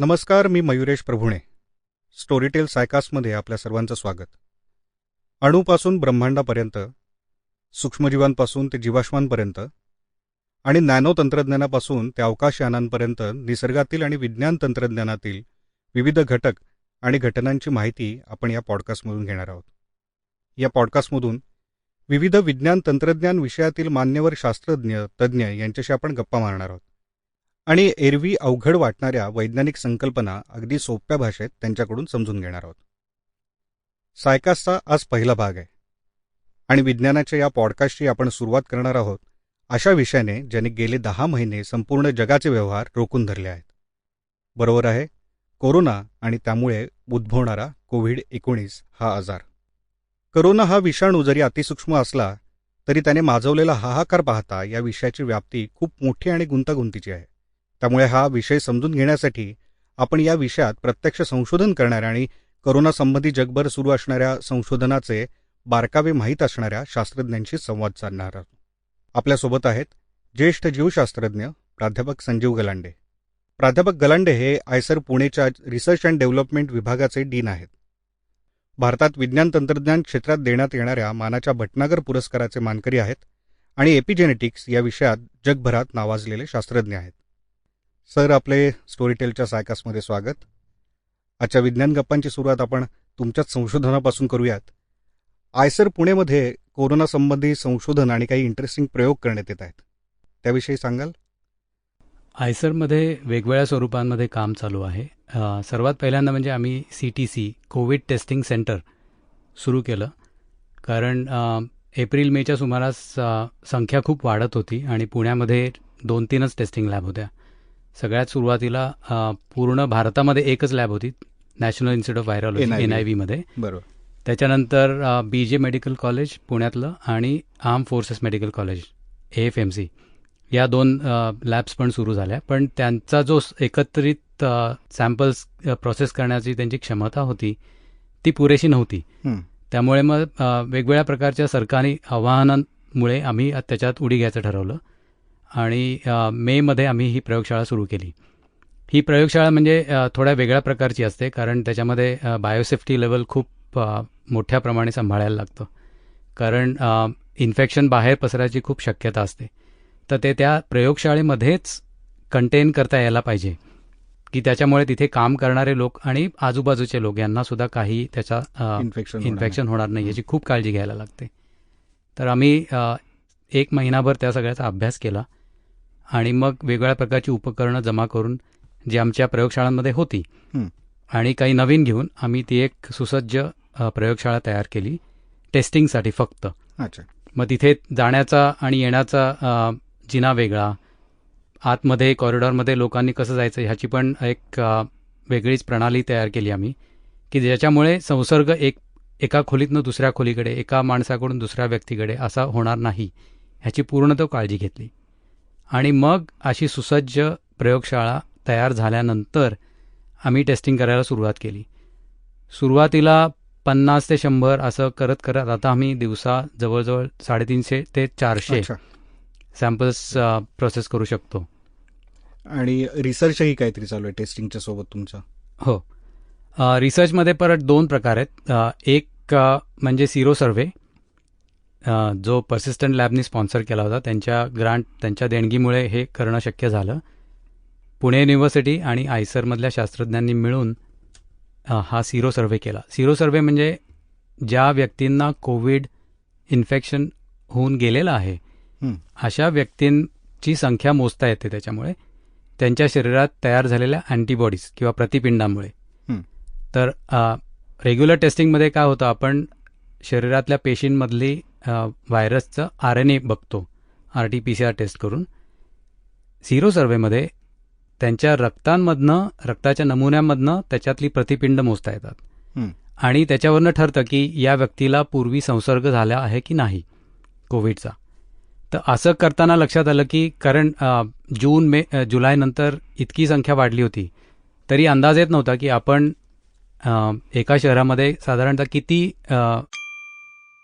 नमस्कार मी मयुरेश प्रभुणे. स्टोरीटेल सायकासमध्ये आपल्या सर्वांचं स्वागत. अणूपासून ब्रह्मांडापर्यंत सूक्ष्मजीवांपासून ते जीवाश्मांपर्यंत आणि नॅनो तंत्रज्ञानापासून ते अवकाशयानांपर्यंत निसर्गातील आणि विज्ञान तंत्रज्ञानातील विविध घटक आणि घटनांची माहिती आपण या पॉडकास्टमधून घेणार आहोत. या पॉडकास्टमधून विविध विज्ञान तंत्रज्ञान विषयातील मान्यवर शास्त्रज्ञ तज्ज्ञ यांच्याशी आपण गप्पा मारणार आहोत. आणि एरवी अवघड वाटणाऱ्या वैज्ञानिक संकल्पना अगदी सोप्या भाषेत त्यांच्याकडून समजून घेणार आहोत. सायकासचा आज पहिला भाग आहे. आणि विज्ञानाच्या या पॉडकास्टची आपण सुरुवात करणार आहोत अशा विषयाने ज्याने गेले दहा महिने संपूर्ण जगाचे व्यवहार रोखून धरले आहेत. बरोबर आहे कोरोना आणि त्यामुळे उद्भवणारा कोविड एकोणीस हा आजार. करोना हा विषाणू जरी अतिसूक्ष्म असला तरी त्याने माजवलेला हाहाकार पाहता या विषयाची व्याप्ती खूप मोठी आणि गुंतागुंतीची आहे. त्यामुळे हा विषय समजून घेण्यासाठी आपण या विषयात प्रत्यक्ष संशोधन करणाऱ्या आणि करोनासंबंधी जगभर सुरू असणाऱ्या संशोधनाचे बारकावे माहीत असणाऱ्या शास्त्रज्ञांशी संवाद साधणार आहोत. आपल्यासोबत आहेत ज्येष्ठ जीवशास्त्रज्ञ प्राध्यापक संजीव गलांडे. प्राध्यापक गलांडे हे आयसर पुणेच्या रिसर्च अँड डेव्हलपमेंट विभागाचे डीन आहेत. भारतात विज्ञान तंत्रज्ञान क्षेत्रात देण्यात येणाऱ्या मानाच्या भटनागर पुरस्काराचे मानकरी आहेत आणि एपिजेनेटिक्स या विषयात जगभरात नावाजलेले शास्त्रज्ञ आहेत. सर आपले स्टोरीटेलच्या सायकासमध्ये स्वागत. आजच्या विज्ञान गप्पांची सुरुवात आपण तुमच्याच संशोधनापासून करूयात. आयसर पुणेमध्ये कोरोनासंबंधी संशोधन आणि काही इंटरेस्टिंग प्रयोग करण्यात येत आहेत. त्याविषयी सांगाल? आयसरमध्ये वेगवेगळ्या स्वरूपांमध्ये काम चालू आहे. सर्वात पहिल्यांदा म्हणजे आम्ही C T C COVID testing centre सुरू केलं. कारण एप्रिल मेच्या सुमारास संख्या खूप वाढत होती आणि पुण्यामध्ये दोन तीनच टेस्टिंग लॅब होत्या. सगळ्यात सुरुवातीला पूर्ण भारतामध्ये एकच लॅब होती national institute of virology. N I व्हीमध्ये बरोबर. त्याच्यानंतर बी जे मेडिकल कॉलेज पुण्यातलं आणि arm forces medical college A F M C या दोन लॅब्स पण सुरू झाल्या. पण त्यांचा जो एकत्रित सॅम्पल्स प्रोसेस करण्याची त्यांची क्षमता होती ती पुरेशी नव्हती. त्यामुळे मग वेगवेगळ्या प्रकारच्या सरकारी आव्हानांमुळे आम्ही त्याच्यात उडी घ्यायचं ठरवलं. आणि मेमध्ये आम्ही ही प्रयोगशाळा सुरू केली. ही प्रयोगशाळा म्हणजे थोड्या वेगळ्या प्रकारची असते कारण त्याच्यामध्ये बायोसेफ्टी लेवल खूप मोठ्या प्रमाणे सांभाळायला लागतं. कारण इन्फेक्शन बाहेर पसरायची खूप शक्यता असते. तर ते त्या प्रयोगशाळेमध्येच कंटेन करता यायला पाहिजे. की त्याच्यामुळे तिथे काम करणारे लोक आणि आजूबाजूचे लोक यांना सुद्धा काही त्याचा इन्फेक्शन इन्फेक्शन होणार नाही. याची खूप काळजी घ्यायला लागते. तर आम्ही एक महिनाभर त्या सगळ्याचा अभ्यास केला. आणि मग वेगवेगळ्या प्रकारची उपकरणं जमा करून जी आमच्या प्रयोगशाळांमध्ये होती. आणि काही नवीन घेऊन आम्ही ती एक सुसज्ज प्रयोगशाळा तयार केली. टेस्टिंगसाठी फक्त. अच्छा. मग तिथे जाण्याचा आणि येण्याचा जिना वेगळा. आतमध्ये कॉरिडॉरमध्ये लोकांनी कसं जायचं ह्याची पण एक वेगळीच प्रणाली तयार केली आम्ही. की ज्याच्यामुळे संसर्ग एक एका खोलीतनं दुसऱ्या खोलीकडे एका माणसाकडून दुसऱ्या व्यक्तीकडे असा होणार नाही. ह्याची पूर्णतः काळजी घेतली. आणि मग अशी सुसज्ज प्रयोगशाळा तयार झाल्यानंतर आम्ही टेस्टिंग करायला सुरुवात केली. सुरुवातीला पन्नास ते शंभर असं करत करत आता आम्ही दिवसा जवळजवळ साडेतीनशे ते चारशे सॅम्पल्स प्रोसेस करू शकतो. आणि रिसर्चही काहीतरी चालू आहे टेस्टिंगच्या सोबत तुमचं? हो. रिसर्चमध्ये परत दोन प्रकार आहेत. एक म्हणजे सिरो सर्व्हे अ, जो पर्सिस्टंट लॅबनी स्पॉन्सर केला होता त्यांच्या ग्रांट त्यांच्या देणगीमुळे हे करणं शक्य झालं पुणे युनिव्हर्सिटी आणि आयसरमधल्या शास्त्रज्ञांनी मिळून हा सिरो सर्व्हे केला सिरो सर्व्हे म्हणजे ज्या व्यक्तींना कोविड इन्फेक्शन होऊन गेलेलं आहे हं. अशा व्यक्तींची संख्या मोजता येते त्याच्यामुळे त्यांच्या शरीरात तयार झालेल्या अँटीबॉडीज किंवा प्रतिपिंडामुळे. तर रेग्युलर टेस्टिंगमध्ये काय होतं आपण शरीरातल्या पेशींमधली व्हायरसचं आर एन ए बघतो R T P C R test करून. झिरो सर्व्हेमध्ये त्यांच्या रक्तांमधनं रक्ताच्या नमुन्यामधनं त्याच्यातली प्रतिपिंड मोजता येतात. आणि त्याच्यावरनं ठरतं की या व्यक्तीला पूर्वी संसर्ग झाला आहे की नाही कोविडचा. तर असं करताना लक्षात आलं की कारण जून मे जुलैनंतर इतकी संख्या वाढली होती तरी अंदाज येत नव्हता की आपण एका शहरामध्ये साधारणतः किती